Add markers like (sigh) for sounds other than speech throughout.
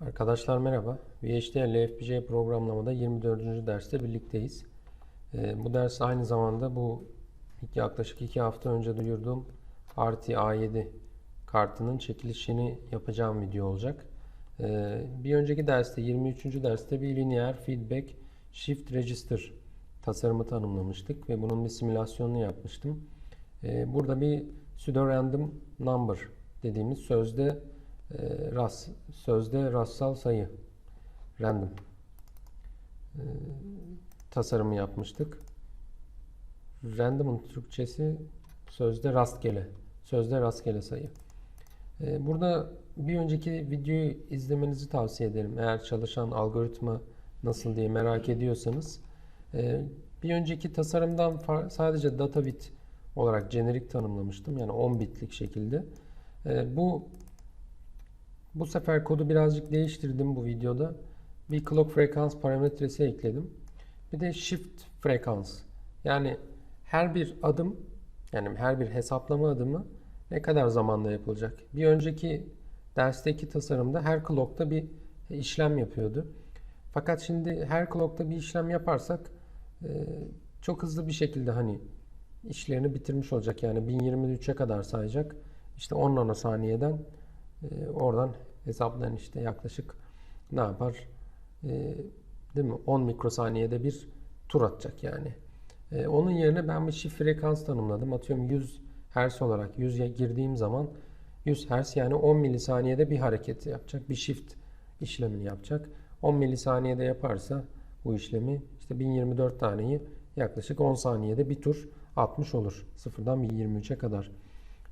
Arkadaşlar merhaba. VHDL FPGA programlamada 24. derste birlikteyiz. Ee, bu ders aynı zamanda bu yaklaşık 2 hafta önce duyurduğum RT A7 kartının çekilişini yapacağım video olacak. Ee, bir önceki derste 23. derste bir linear feedback shift register tasarımı tanımlamıştık ve bunun bir simülasyonunu yapmıştım. Ee, burada bir pseudo random number dediğimiz sözde e, sözde rastsal sayı random e, tasarımı yapmıştık. Random'ın Türkçesi sözde rastgele. Sözde rastgele sayı. E, burada bir önceki videoyu izlemenizi tavsiye ederim. Eğer çalışan algoritma nasıl diye merak ediyorsanız. Bir önceki tasarımdan sadece data bit olarak jenerik tanımlamıştım. Yani 10 bitlik şekilde. Bu bu sefer kodu birazcık değiştirdim bu videoda. Bir clock frekans parametresi ekledim. Bir de shift frekans. Yani her bir adım yani her bir hesaplama adımı ne kadar zamanda yapılacak? Bir önceki dersteki tasarımda her clock'ta bir işlem yapıyordu. Fakat şimdi her clock'ta bir işlem yaparsak e, çok hızlı bir şekilde hani işlerini bitirmiş olacak. Yani 1023'e kadar sayacak. İşte 10 nanosaniyeden e, oradan hesaplayın işte yaklaşık ne yapar? E, değil mi? 10 mikrosaniyede bir tur atacak yani. E, onun yerine ben bir shift frekans tanımladım. Atıyorum 100 Hz olarak 100'ye girdiğim zaman 100 Hz yani 10 milisaniyede bir hareket yapacak. Bir shift işlemini yapacak. 10 milisaniyede yaparsa bu işlemi işte 1024 taneyi yaklaşık 10 saniyede bir tur atmış olur. Sıfırdan 1023'e kadar.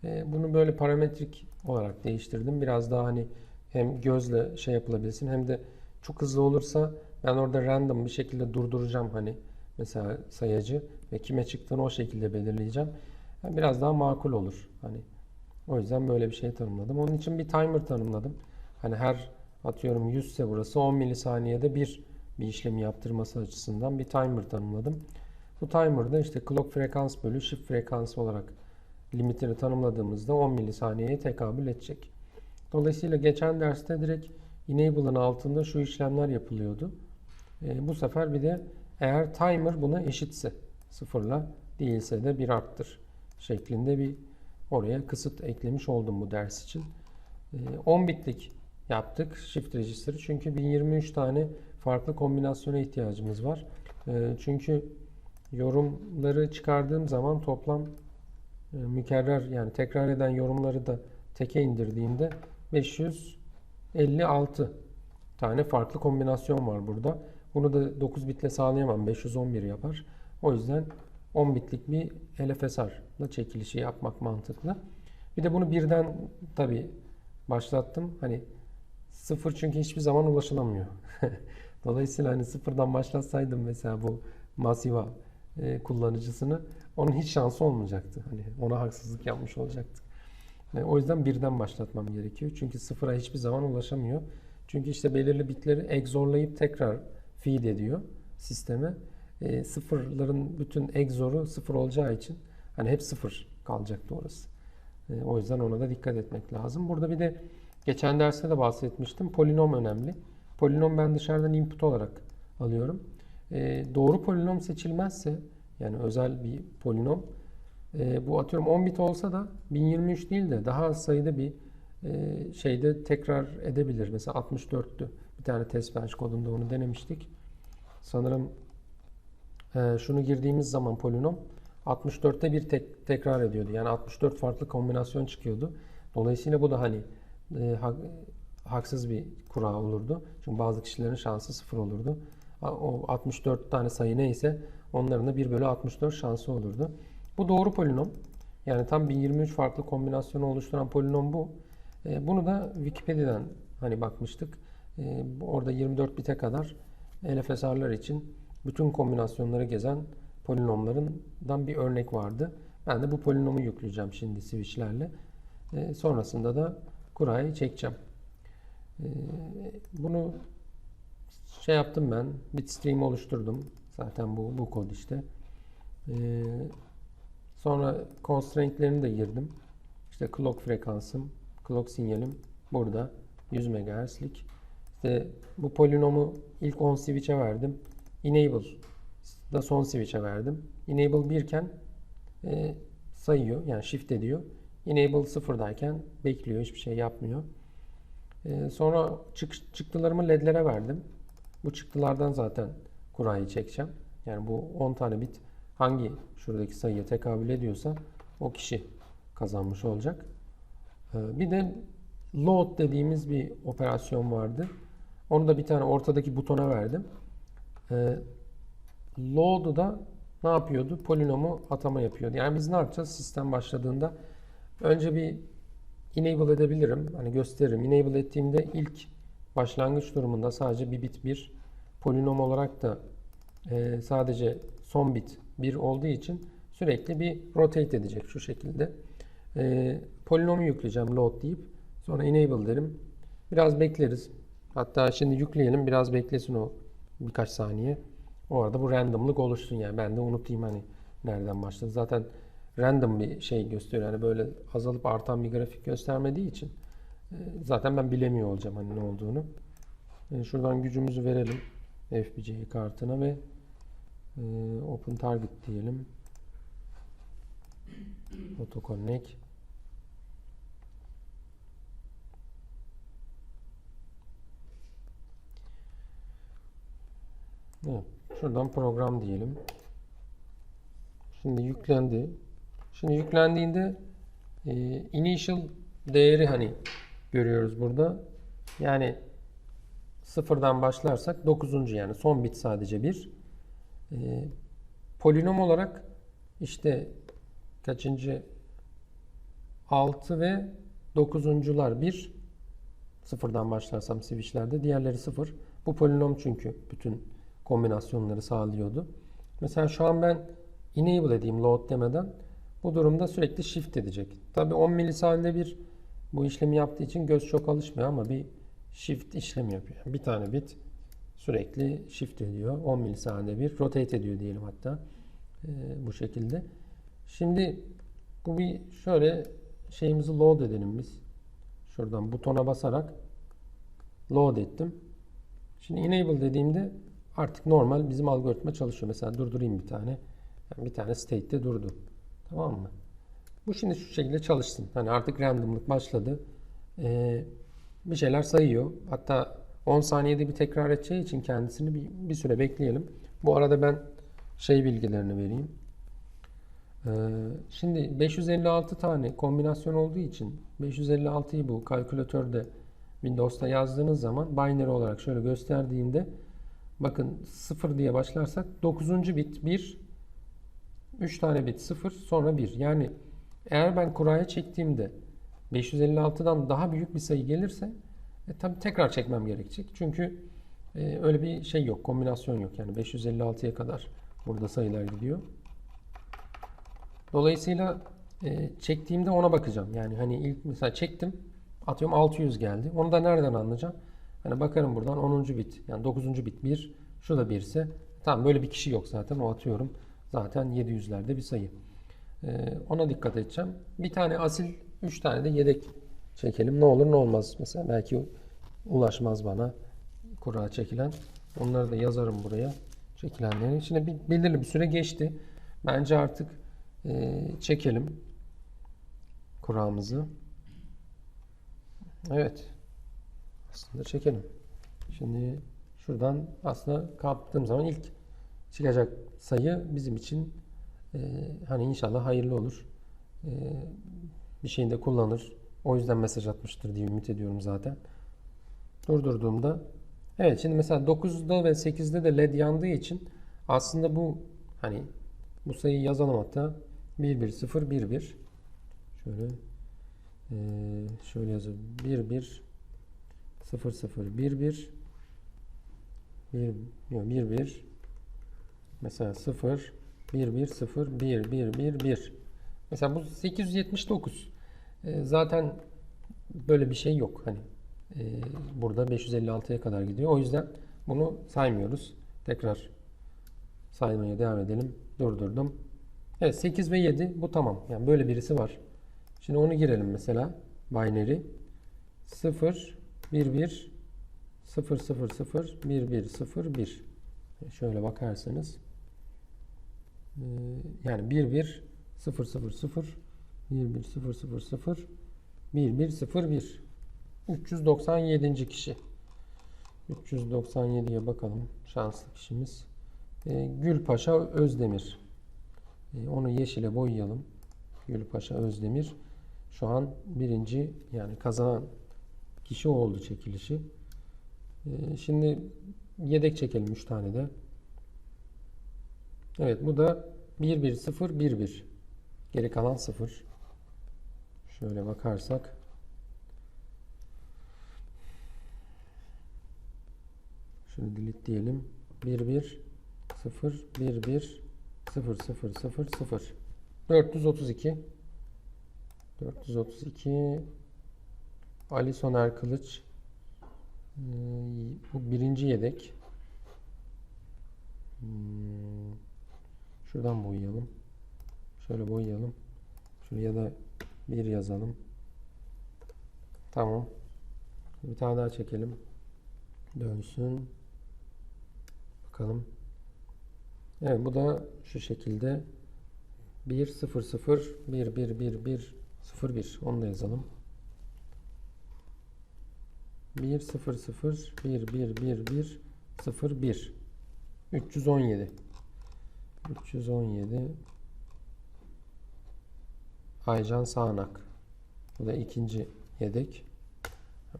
E, bunu böyle parametrik olarak değiştirdim. Biraz daha hani hem gözle şey yapılabilsin hem de çok hızlı olursa ben orada random bir şekilde durduracağım hani mesela sayacı ve kime çıktığını o şekilde belirleyeceğim. Yani biraz daha makul olur. Hani o yüzden böyle bir şey tanımladım. Onun için bir timer tanımladım. Hani her atıyorum 100 ise burası 10 milisaniyede bir bir işlemi yaptırması açısından bir timer tanımladım. Bu timer'da işte clock frekans bölü shift frekans olarak limitini tanımladığımızda 10 milisaniyeye tekabül edecek. Dolayısıyla geçen derste direkt enable'ın altında şu işlemler yapılıyordu. E, bu sefer bir de eğer timer buna eşitse sıfırla değilse de bir arttır şeklinde bir oraya kısıt eklemiş oldum bu ders için. E, 10 bitlik yaptık shift register'ı çünkü 1023 tane farklı kombinasyona ihtiyacımız var. E, çünkü yorumları çıkardığım zaman toplam e, mükerrer yani tekrar eden yorumları da teke indirdiğimde 556 tane farklı kombinasyon var burada. Bunu da 9 bitle sağlayamam. 511 yapar. O yüzden 10 bitlik bir LFSR'la çekilişi yapmak mantıklı. Bir de bunu birden tabi başlattım. Hani sıfır çünkü hiçbir zaman ulaşılamıyor. (laughs) Dolayısıyla hani sıfırdan başlatsaydım mesela bu Masiva e, kullanıcısını onun hiç şansı olmayacaktı. Hani ona haksızlık yapmış olacaktık. E, o yüzden birden başlatmam gerekiyor. Çünkü sıfıra hiçbir zaman ulaşamıyor. Çünkü işte belirli bitleri egzorlayıp tekrar feed ediyor sisteme. E, sıfırların bütün egzoru sıfır olacağı için hani hep sıfır kalacaktı orası. E, o yüzden ona da dikkat etmek lazım. Burada bir de geçen derste de bahsetmiştim. Polinom önemli. Polinom ben dışarıdan input olarak alıyorum. E, doğru polinom seçilmezse yani özel bir polinom e, bu atıyorum 10 bit olsa da 1023 değil de daha az sayıda bir e, şeyde tekrar edebilir. Mesela 64'tü. Bir tane test bench kodunda onu denemiştik. Sanırım e, şunu girdiğimiz zaman polinom 64'te bir tek, tekrar ediyordu. Yani 64 farklı kombinasyon çıkıyordu. Dolayısıyla bu da hani e, ha, haksız bir kura olurdu. Çünkü bazı kişilerin şansı sıfır olurdu. O 64 tane sayı neyse onların da 1 bölü 64 şansı olurdu. Bu doğru polinom. Yani tam 1023 farklı kombinasyonu oluşturan polinom bu. E, bunu da Wikipedia'dan hani bakmıştık. E, orada 24 bite kadar LFSR'lar için bütün kombinasyonları gezen polinomlarından bir örnek vardı. Ben de bu polinomu yükleyeceğim şimdi switchlerle. E, sonrasında da kurayı çekeceğim. Bunu şey yaptım ben. Bitstream oluşturdum. Zaten bu, bu kod işte. Sonra constraint'lerini de girdim. İşte clock frekansım, clock sinyalim burada 100 MHz'lik. İşte bu polinomu ilk on switch'e verdim. Enable da son switch'e verdim. Enable 1 iken e, sayıyor yani shift ediyor. Enable sıfırdayken bekliyor hiçbir şey yapmıyor. E, sonra çık, çıktılarımı ledlere verdim. Bu çıktılardan zaten kurayı çekeceğim. Yani bu 10 tane bit hangi şuradaki sayıya tekabül ediyorsa o kişi kazanmış olacak. E, bir de load dediğimiz bir operasyon vardı. Onu da bir tane ortadaki butona verdim. E, load'u da ne yapıyordu? Polinomu atama yapıyordu. Yani biz ne yapacağız? Sistem başladığında önce bir enable edebilirim. Hani gösteririm. Enable ettiğimde ilk başlangıç durumunda sadece bir bit bir polinom olarak da e, sadece son bit 1 olduğu için sürekli bir rotate edecek şu şekilde. E, polinomu yükleyeceğim load deyip sonra enable derim. Biraz bekleriz. Hatta şimdi yükleyelim biraz beklesin o birkaç saniye. O arada bu randomlık oluşsun yani ben de unutayım hani nereden başladı. Zaten random bir şey gösteriyor. Yani böyle azalıp artan bir grafik göstermediği için e, zaten ben bilemiyor olacağım hani ne olduğunu. E, Şuradan gücümüzü verelim FPGA kartına ve e, Open Target diyelim. Auto Connect. Evet, şuradan program diyelim. Şimdi yüklendi. Şimdi yüklendiğinde e, initial değeri hani görüyoruz burada. Yani sıfırdan başlarsak 9. yani son bit sadece 1. E, polinom olarak işte kaçıncı 6 ve 9'uncular 1 sıfırdan başlarsam switchlerde diğerleri 0. Bu polinom çünkü bütün kombinasyonları sağlıyordu. Mesela şu an ben enable edeyim load demeden bu durumda sürekli shift edecek. Tabi 10 milisaniyede bir bu işlemi yaptığı için göz çok alışmıyor ama bir shift işlemi yapıyor. Bir tane bit sürekli shift ediyor. 10 milisaniyede bir rotate ediyor diyelim hatta ee, bu şekilde. Şimdi bu bir şöyle şeyimizi load edelim biz. Şuradan butona basarak load ettim. Şimdi enable dediğimde artık normal bizim algoritma çalışıyor. Mesela durdurayım bir tane. Yani bir tane state'te durdu. Tamam mı? Bu şimdi şu şekilde çalışsın. Hani artık randomlık başladı. Ee, bir şeyler sayıyor. Hatta 10 saniyede bir tekrar edeceği için kendisini bir, bir süre bekleyelim. Bu arada ben şey bilgilerini vereyim. Ee, şimdi 556 tane kombinasyon olduğu için 556'yı bu kalkülatörde Windows'ta yazdığınız zaman binary olarak şöyle gösterdiğinde bakın 0 diye başlarsak 9. bit 1 3 tane bit 0 sonra 1. Yani eğer ben kuraya çektiğimde 556'dan daha büyük bir sayı gelirse e, tabii tekrar çekmem gerekecek. Çünkü e, öyle bir şey yok, kombinasyon yok. Yani 556'ya kadar burada sayılar gidiyor. Dolayısıyla e, çektiğimde ona bakacağım. Yani hani ilk mesela çektim, atıyorum 600 geldi. Onu da nereden anlayacağım? Hani bakarım buradan 10. bit, yani 9. bit 1, şu da 1 ise tamam böyle bir kişi yok zaten o atıyorum. Zaten 700'lerde bir sayı. Ee, ona dikkat edeceğim. Bir tane asil, 3 tane de yedek çekelim. Ne olur ne olmaz. Mesela belki ulaşmaz bana kura çekilen. Onları da yazarım buraya. Çekilenleri. Şimdi bir, belirli bir süre geçti. Bence artık e, çekelim kuramızı. Evet. Aslında çekelim. Şimdi şuradan aslında kaptığım zaman ilk çıkacak sayı bizim için e, hani inşallah hayırlı olur. E, bir şeyinde kullanır. O yüzden mesaj atmıştır diye ümit ediyorum zaten. Durdurduğumda evet şimdi mesela 9'da ve 8'de de led yandığı için aslında bu hani bu sayıyı yazalım hatta 1 1 0 1 1 şöyle e, şöyle yazalım 1 1 0 0 1 1 1 1 1 Mesela 0, 1, 1, 0, 1, 1, 1, 1. Mesela bu 879. Ee, zaten böyle bir şey yok. Hani e, burada 556'ya kadar gidiyor. O yüzden bunu saymıyoruz. Tekrar saymaya devam edelim. Durdurdum. Evet 8 ve 7 bu tamam. Yani böyle birisi var. Şimdi onu girelim mesela. Binary 0, 1, 1, 0001101 şöyle bakarsanız e, yani 11 000 11000 1101 397. kişi 397'ye bakalım şanslı kişimiz e, Gülpaşa Özdemir E, onu yeşile boyayalım Gülpaşa Özdemir şu an birinci yani kazanan kişi oldu çekilişi. Ee, şimdi yedek çekelim 3 tane de. Evet bu da 1 1 0 1 1. Geri kalan 0. Şöyle bakarsak. Şunu delete diyelim. 1 1 0 1 1 0 0 0 0 432 432 Ali Soner Kılıç. Ee, bu birinci yedek. Hmm, şuradan boyayalım. Şöyle boyayalım. Şuraya da bir yazalım. Tamam. Bir tane daha çekelim. Dönsün. Bakalım. Evet bu da şu şekilde. 1 0 0 1 1 1 1 0 1 onu da yazalım. 1 0 0 1 1 1 1 0 1 317 317 Aycan Sağanak. Bu da ikinci yedek.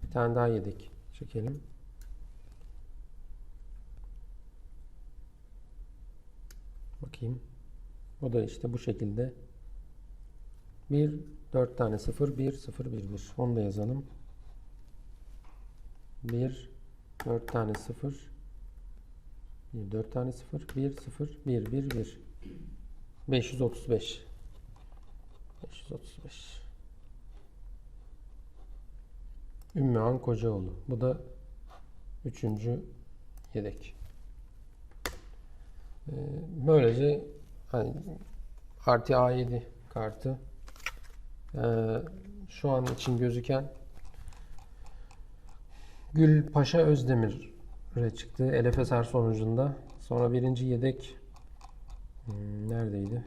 Bir tane daha yedek çekelim. Bakayım. O da işte bu şekilde. 1 4 tane 0 1 0 1 1 onu da yazalım. 1 4 tane 0 1 4 tane 0 1 0 1 1 1 535 535 Ümmühan Kocaoğlu. Bu da üçüncü yedek. Ee, böylece hani artı A7 kartı ee, şu an için gözüken Gül Paşa Özdemir'e çıktı LFSR sonucunda. Sonra birinci yedek hmm, neredeydi?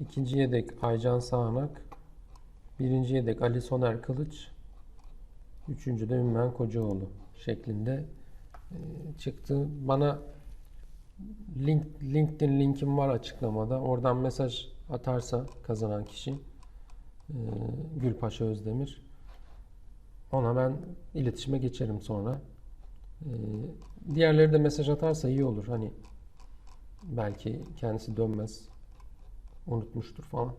İkinci yedek Aycan Sağanak. Birinci yedek Ali Soner Kılıç. Üçüncü de Ümmen Kocaoğlu şeklinde e, çıktı. Bana link, LinkedIn linkim var açıklamada. Oradan mesaj atarsa kazanan kişi e, Gülpaşa Özdemir. Ona ben iletişime geçerim sonra. Ee, diğerleri de mesaj atarsa iyi olur. Hani belki kendisi dönmez. Unutmuştur falan.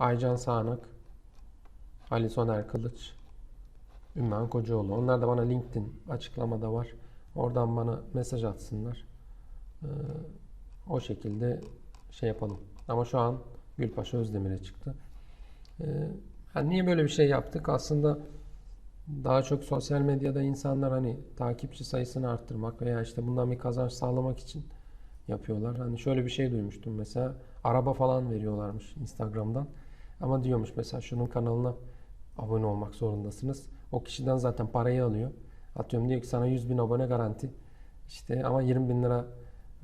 Aycan Sağanak, Ali Soner Kılıç, Ümmen Kocaoğlu. Onlar da bana LinkedIn açıklamada var. Oradan bana mesaj atsınlar. Ee, o şekilde şey yapalım. Ama şu an Gülpaşa Özdemir'e çıktı. Ee, yani niye böyle bir şey yaptık? Aslında daha çok sosyal medyada insanlar hani takipçi sayısını arttırmak veya işte bundan bir kazanç sağlamak için yapıyorlar. Hani şöyle bir şey duymuştum mesela araba falan veriyorlarmış Instagram'dan. Ama diyormuş mesela şunun kanalına abone olmak zorundasınız. O kişiden zaten parayı alıyor. Atıyorum diyor ki sana 100 bin abone garanti. İşte ama 20 bin lira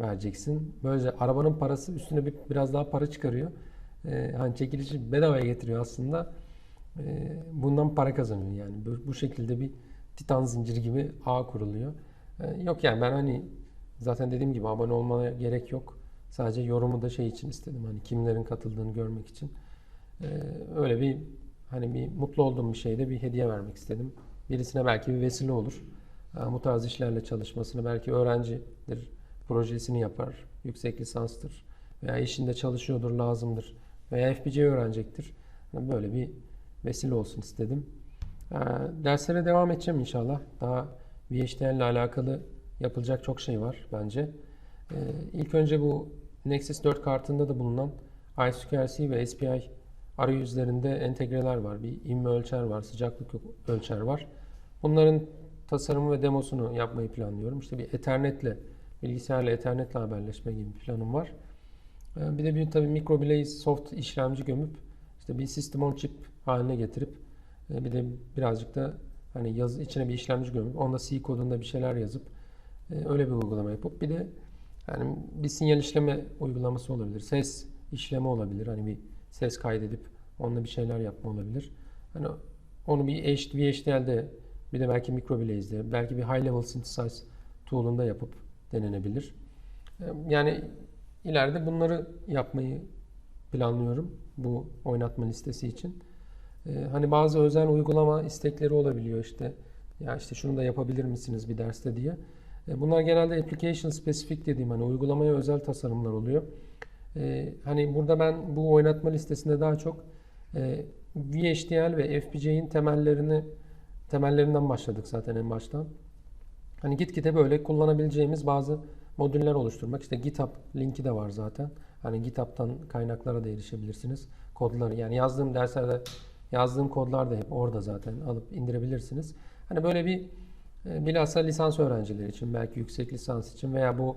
vereceksin. Böylece arabanın parası üstüne bir, biraz daha para çıkarıyor. Ee, hani çekilişi bedavaya getiriyor aslında. Ee, bundan para kazanıyor yani. Bu, bu şekilde bir titan zinciri gibi ağ kuruluyor. Ee, yok yani ben hani zaten dediğim gibi abone olmaya gerek yok. Sadece yorumu da şey için istedim. Hani kimlerin katıldığını görmek için. Ee, öyle bir hani bir mutlu olduğum bir şeyde bir hediye vermek istedim. Birisine belki bir vesile olur. Bu tarz işlerle çalışmasını belki öğrencidir, projesini yapar, yüksek lisanstır veya işinde çalışıyordur, lazımdır veya FPC öğrenecektir. Hani böyle bir vesile olsun istedim. Ee, derslere devam edeceğim inşallah. Daha VHDL ile alakalı yapılacak çok şey var bence. Ee, ilk önce bu Nexus 4 kartında da bulunan I2QRC ve SPI arayüzlerinde entegreler var. Bir inme ölçer var, sıcaklık ölçer var. Bunların tasarımı ve demosunu yapmayı planlıyorum. İşte bir Ethernet'le, bilgisayarla Ethernet'le haberleşme gibi planım var. Ee, bir de bir tabii microblaze soft işlemci gömüp işte bir system on chip haline getirip e, bir de birazcık da Hani yaz içine bir işlemci gömüp onda C kodunda bir şeyler yazıp öyle bir uygulama yapıp bir de yani bir sinyal işleme uygulaması olabilir. Ses işleme olabilir. Hani bir ses kaydedip onunla bir şeyler yapma olabilir. Hani onu bir VHDL'de bir de belki Microblaze'de belki bir High Level Synthesize tool'unda yapıp denenebilir. E, Yani ileride bunları yapmayı planlıyorum bu oynatma listesi için. Ee, hani bazı özel uygulama istekleri olabiliyor işte. Ya işte şunu da yapabilir misiniz bir derste diye. Ee, bunlar genelde application specific dediğim hani uygulamaya özel tasarımlar oluyor. Ee, hani burada ben bu oynatma listesinde daha çok e, VHDL ve FPGA'nin temellerini temellerinden başladık zaten en baştan. Hani gitgide böyle kullanabileceğimiz bazı modüller oluşturmak. İşte GitHub linki de var zaten. Hani GitHub'tan kaynaklara da erişebilirsiniz. Kodları yani yazdığım derslerde yazdığım kodlar da hep orada zaten alıp indirebilirsiniz. Hani böyle bir e, bilhassa lisans öğrencileri için belki yüksek lisans için veya bu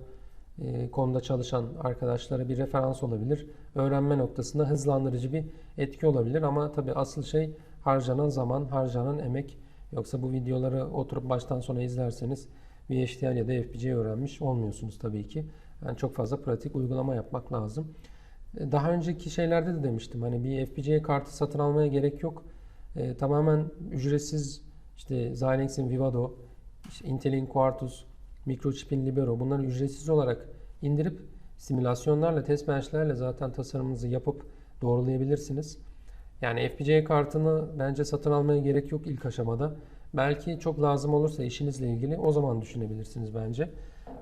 e, konuda çalışan arkadaşlara bir referans olabilir. Öğrenme noktasında hızlandırıcı bir etki olabilir ama tabii asıl şey harcanan zaman, harcanan emek. Yoksa bu videoları oturup baştan sona izlerseniz VHDL ya da FPGA öğrenmiş olmuyorsunuz tabii ki. Yani çok fazla pratik uygulama yapmak lazım. E, Daha önceki şeylerde de demiştim hani bir FPGA kartı satın almaya gerek yok. E, tamamen ücretsiz işte Xilinx'in Vivado, işte Intel'in Quartus, Microchip'in Libero bunları ücretsiz olarak indirip simülasyonlarla, test bench'lerle zaten tasarımınızı yapıp doğrulayabilirsiniz. Yani FPGA kartını bence satın almaya gerek yok ilk aşamada. Belki çok lazım olursa işinizle ilgili o zaman düşünebilirsiniz bence.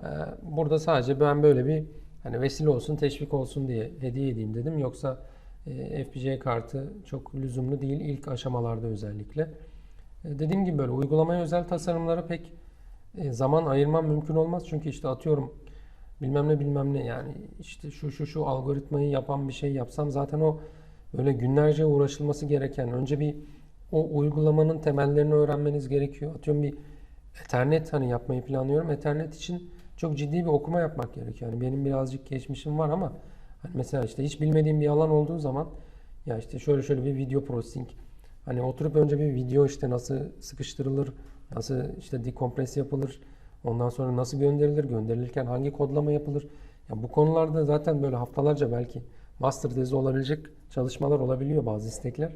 Ee, Burada sadece ben böyle bir hani vesile olsun, teşvik olsun diye hediye edeyim dedim. Yoksa e, FPGA kartı çok lüzumlu değil ilk aşamalarda özellikle. E, Dediğim gibi böyle uygulamaya özel tasarımlara pek e, zaman ayırmam mümkün olmaz. Çünkü işte atıyorum bilmem ne bilmem ne yani işte şu şu şu algoritmayı yapan bir şey yapsam zaten o böyle günlerce uğraşılması gereken önce bir o uygulamanın temellerini öğrenmeniz gerekiyor. Atıyorum bir Ethernet hani yapmayı planlıyorum. Ethernet için çok ciddi bir okuma yapmak gerekiyor. Yani benim birazcık geçmişim var ama hani mesela işte hiç bilmediğim bir alan olduğu zaman ya işte şöyle şöyle bir video processing hani oturup önce bir video işte nasıl sıkıştırılır, nasıl işte dekompres yapılır, ondan sonra nasıl gönderilir, gönderilirken hangi kodlama yapılır. Ya bu konularda zaten böyle haftalarca belki master tezi olabilecek çalışmalar olabiliyor bazı istekler.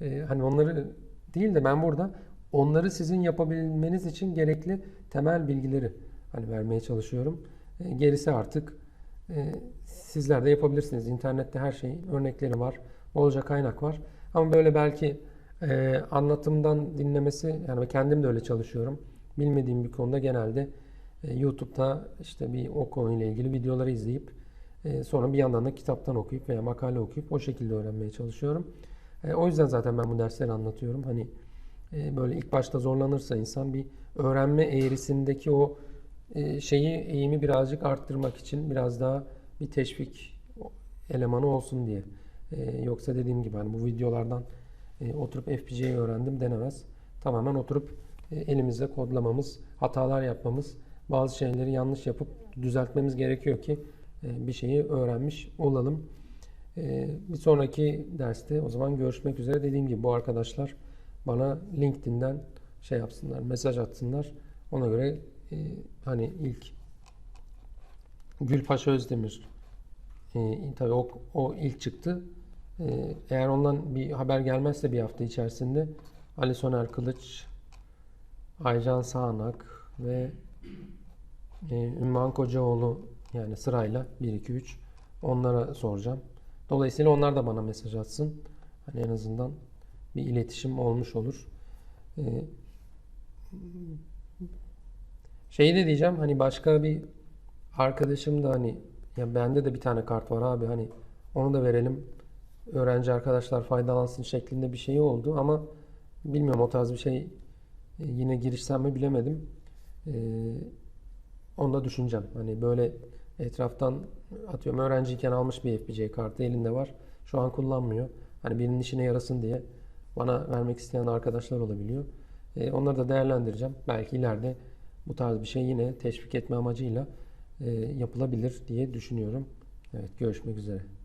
Ee, hani onları değil de ben burada onları sizin yapabilmeniz için gerekli temel bilgileri hani vermeye çalışıyorum. Ee, gerisi artık e, sizler de yapabilirsiniz. İnternette her şeyin örnekleri var. Bolca kaynak var. Ama böyle belki e, anlatımdan dinlemesi yani kendim de öyle çalışıyorum. Bilmediğim bir konuda genelde e, YouTube'da işte bir o konuyla ilgili videoları izleyip e, sonra bir yandan da kitaptan okuyup veya makale okuyup o şekilde öğrenmeye çalışıyorum. E, o yüzden zaten ben bu dersleri anlatıyorum. Hani e, böyle ilk başta zorlanırsa insan bir öğrenme eğrisindeki o e, şeyi eğimi birazcık arttırmak için biraz daha bir teşvik elemanı olsun diye. E, yoksa dediğim gibi hani bu videolardan e, oturup FPGA'yı öğrendim denemez. Tamamen oturup e, elimizde kodlamamız, hatalar yapmamız, bazı şeyleri yanlış yapıp düzeltmemiz gerekiyor ki e, bir şeyi öğrenmiş olalım. E, bir sonraki derste o zaman görüşmek üzere. Dediğim gibi bu arkadaşlar bana LinkedIn'den şey yapsınlar, mesaj atsınlar. Ona göre e, hani ilk Gülpaşa Özdemir e, tabii o, o ilk çıktı. E, eğer ondan bir haber gelmezse bir hafta içerisinde Ali Soner Kılıç, Aycan Sağanak ve e, Kocaoğlu yani sırayla 1 2 3 onlara soracağım. Dolayısıyla onlar da bana mesaj atsın. Hani en azından bir iletişim olmuş olur. E, şeyi de diyeceğim hani başka bir arkadaşım da hani ya bende de bir tane kart var abi hani onu da verelim öğrenci arkadaşlar faydalansın şeklinde bir şey oldu ama bilmiyorum o tarz bir şey e, yine girişsem mi bilemedim. E, onu da düşüneceğim. Hani böyle etraftan atıyorum öğrenciyken almış bir FPGA kartı elinde var. Şu an kullanmıyor. Hani birinin işine yarasın diye bana vermek isteyen arkadaşlar olabiliyor. E, onları da değerlendireceğim. Belki ileride bu tarz bir şey yine teşvik etme amacıyla e, yapılabilir diye düşünüyorum. Evet görüşmek üzere.